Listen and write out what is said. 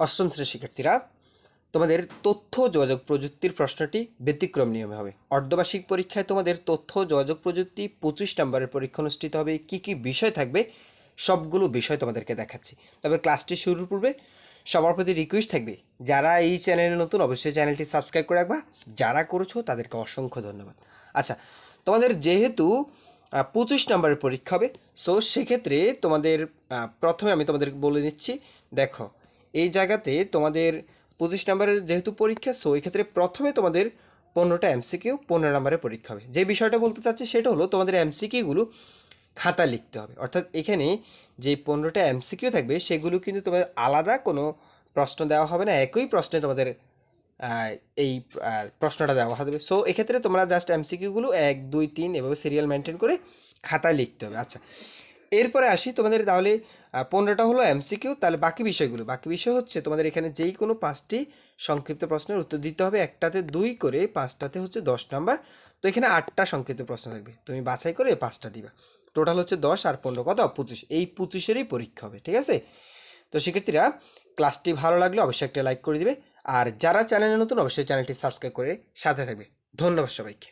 অষ্টম শ্রেণির শিক্ষার্থীরা, তোমাদের তথ্য যোগাযোগ প্রযুক্তির প্রশ্নটি ব্যতিক্রম নিয়মে হবে। অর্ধবার্ষিক পরীক্ষায় তোমাদের তথ্য যোগাযোগ প্রযুক্তি পঁচিশ নম্বরের পরীক্ষা অনুষ্ঠিত হবে। কি কি বিষয় থাকবে, সবগুলো বিষয় তোমাদেরকে দেখাচ্ছি। তবে ক্লাসটি শুরুর পূর্বে সবার প্রতি রিকোয়েস্ট থাকবে, যারা এই চ্যানেলে নতুন, অবশ্যই চ্যানেলটি সাবস্ক্রাইব করে রাখবা। যারা করেছ, তাদেরকে অসংখ্য ধন্যবাদ। আচ্ছা তোমাদের যেহেতু পঁচিশ নম্বরের পরীক্ষা হবে সো সেক্ষেত্রে তোমাদের প্রথমে আমি তোমাদের বলে নিচ্ছি, দেখো এই জায়গাতে তোমাদের পঁচিশ নম্বরের যেহেতু পরীক্ষা সো এই ক্ষেত্রে প্রথমে তোমাদের পনেরোটা এমসিকিউ পনেরো নম্বরের পরীক্ষা হবে। যে বিষয়টা বলতে চাচ্ছি সেটা হলো তোমাদের এমসিকিউগুলো খাতা লিখতে হবে। অর্থাৎ এখানে যে পনেরোটা এমসিকিউ থাকবে, সেগুলো কিন্তু তোমাদের আলাদা কোনো প্রশ্ন দেওয়া হবে না, একই প্রশ্নে তোমাদের এই প্রশ্নটা দেওয়া হবে। সো এক্ষেত্রে তোমরা জাস্ট এমসিকিউগুলো এক, দুই, তিন এভাবে সিরিয়াল মেনটেন করে খাতায় লিখতে হবে। আচ্ছা এরপরে আসি তোমাদের তাহলে পনেরোটা হলো এমসিকিউ তাহলে বাকি বিষয়গুলো। বাকি বিষয় হচ্ছে তোমাদের এখানে যেই কোনো পাঁচটি সংক্ষিপ্ত প্রশ্নের উত্তর দিতে হবে, একটাতে দুই করে, পাঁচটাতে হচ্ছে দশ নাম্বার। তো এখানে আটটা সংক্ষিপ্ত প্রশ্ন থাকবে। তুমি বাছাই করে পাঁচটা দিবা। টোটাল হচ্ছে দশ আর পনেরো কত? পঁচিশ। এই পঁচিশেরই পরীক্ষা হবে, ঠিক আছে? তো শিক্ষার্থীরা ক্লাসটি ভালো লাগলে অবশ্যই একটা লাইক করে দিবে। আর যারা চ্যানেলে নতুন, অবশ্যই চ্যানেলটি সাবস্ক্রাইব করে সাথে থাকবে। ধন্যবাদ সবাইকে।